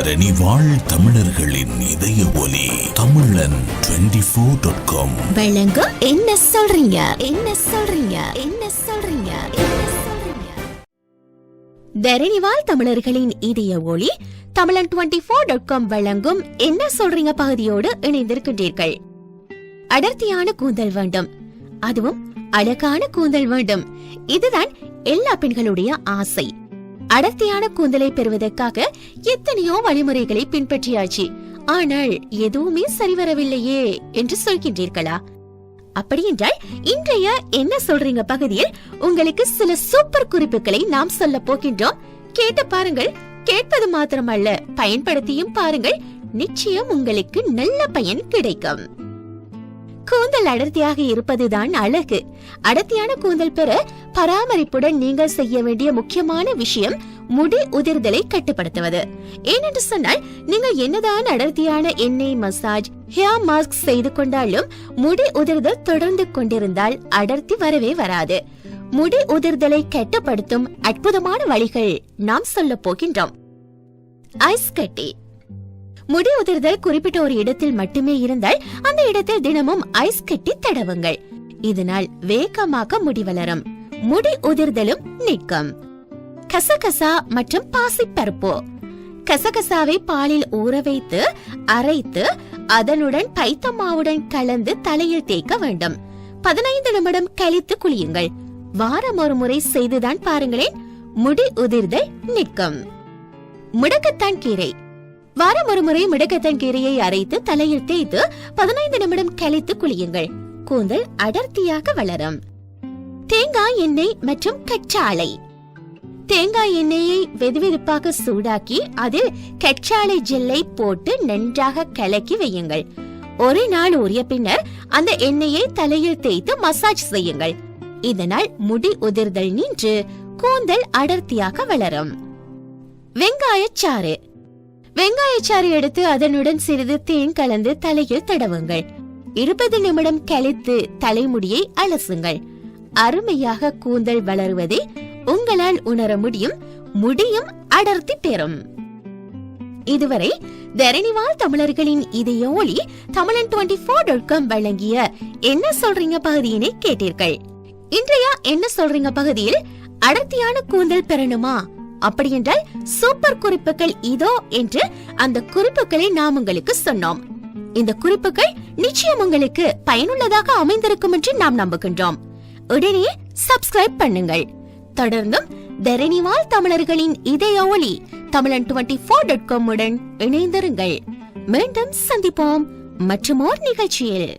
தரணி வாழ் தமிழர்களின் இதய ஒலி தமிழன் ஃபோர் டாட் காம் என்ன சொல்றீங்க? என்ன சொல்றீங்க? என்ன சொல்றீங்க? தரணிவால் தமிழர்களின் இதய ஒளி தமிழன் டுவெண்டி ஃபோர் டாட் காம் வழங்கும் என்ன சொல்றீங்க பகுதியோடு இணைந்திருக்கின்றீர்கள். அடர்த்தியான கூந்தல் வேண்டும். அதுவும் அழகான கூந்தல் வேண்டும். இதுதான் எல்லா பெண்களுடைய ஆசை. அடர்த்தியான கூந்தலை பெறுவதற்காக எத்தனையோ வழிமுறைகளை பின்பற்றியாச்சு. ஆனால் எதுவுமே சரிவரவில்லையே என்று சொல்கின்றீர்களா? அப்படியென்றால் இன்றைய என்ன சொல்றீங்க பகுதியில் உங்களுக்கு சில சூப்பர் குறிப்புகளை நாம் சொல்ல போகின்றோம். கேட்டு பாருங்கள். கேட்பது மாத்திரமல்ல பயன்படுத்தியும் பாருங்கள். நிச்சயம் உங்களுக்கு நல்ல பயன் கிடைக்கும். கூந்தல் அடர்த்தியாக இருப்பதுதான் அழகு. அடர்த்தியான கூந்தல் பெற பராமரிப்புடன் நீங்கள் செய்ய வேண்டிய முக்கியமான விஷயம் முடி உதிர்தலை கட்டுப்படுத்துவது. ஏனென்று சொன்னால் நீங்கள் என்னதான் அடர்த்தியான எண்ணெய் மசாஜ் ஹேர் மாஸ்க் செய்து கொண்டாலும் முடி உதிர்தல் தொடர்ந்து கொண்டிருந்தால் அடர்த்தி வரவே வராது. முடி உதிர்தலை கட்டுப்படுத்தும் அற்புதமான வழிகள் நாம் சொல்ல போகின்றோம். ஐஸ் கட்டி. முடி உதிர்தல் குறிப்பிட்ட ஒரு இடத்தில் மட்டுமே இருந்தால் அந்த இடத்தில் தினமும் ஐஸ் கட்டி தடவுங்கள். இதனால் வேகமாக முடி வளரும். முடி உதிர்தலும் நீக்கம். கசகசா மற்றும் பாசிப்பருப்பு. கசகசாவை பாலில் ஊற வைத்து அரைத்து அதனுடன் பைத்தமாவுடன் கலந்து தலையில் தேய்க்க வேண்டும். பதினைந்து நிமிடம் கழித்து குளியுங்கள். வாரம் ஒரு முறை செய்துதான் பாருங்களேன். முடி உதிர்தல் நிற்கும் முடக்கத்தான் கீரை. வாரம் ஒரு முறை மிடக்கத்தன் கீரையை அரைத்து தலையில் தேய்த்து பதினைந்து நிமிடம் கழித்து குளியுங்கள். கூந்தல் அடர்த்தியாக வளரும். தேங்காய் எண்ணெய் மற்றும் கச்சாலை தேங்காய் எண்ணெயை வெதுவெதுப்பாக சூடாக்கி அதில் கச்சாலை ஜெல்லை போட்டு நன்றாக கலக்கி வையுங்கள். ஒரு நாள் ஊறிய பின்னர் அந்த எண்ணெயை தலையில் தேய்த்து மசாஜ் செய்யுங்கள். இதனால் முடி உதிர்தல் நின்று கூந்தல் அடர்த்தியாக வளரும். வெங்காயச்சாறு. வெங்காயச்சாறு எடுத்து அதனுடன் சிறிது தேன் கலந்து தலையில் தடவுங்கள். இருபது நிமிடம் கழித்து தலைமுடியை அலசுங்கள். அருமையாக கூந்தல் வளருவதை உங்களால் உணர முடியும் முடியும் அடர்த்தி பெறும். இதுவரை தரணிவால் தமிழர்களின் இதய ஒளி தமிழன் டுவெண்டி போர் டாட் காம் வழங்கிய என்ன சொல்றீங்க பகுதியினை கேட்டீர்கள். இன்றைய என்ன சொல்றீங்க பகுதியில் அடர்த்தியான கூந்தல் பெறணுமா? அப்படியென்றால் சூப்பர் குறிப்புகள் இதோ என்று அந்த குறிப்புகளை நாம் உங்களுக்கு சொன்னோம். இந்த குறிப்புகள் நிச்சயம் உங்களுக்கு பயனுள்ளதாக அமைந்திருக்கும் என்று நாம் நம்புகின்றோம். உடனே சப்ஸ்கிரைப் பண்ணுங்கள். தொடர்ந்தும் தரணிவால் தமிழர்களின் இதய ஒளி தமிழன் டுவெண்டி போர் டாட் காம் உடன் இணைந்திருங்கள். மீண்டும் சந்திப்போம். மற்றும் ஓர் நிகழ்ச்சியில்.